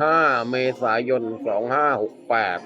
ห้าเมษายนสองห้าหกแปด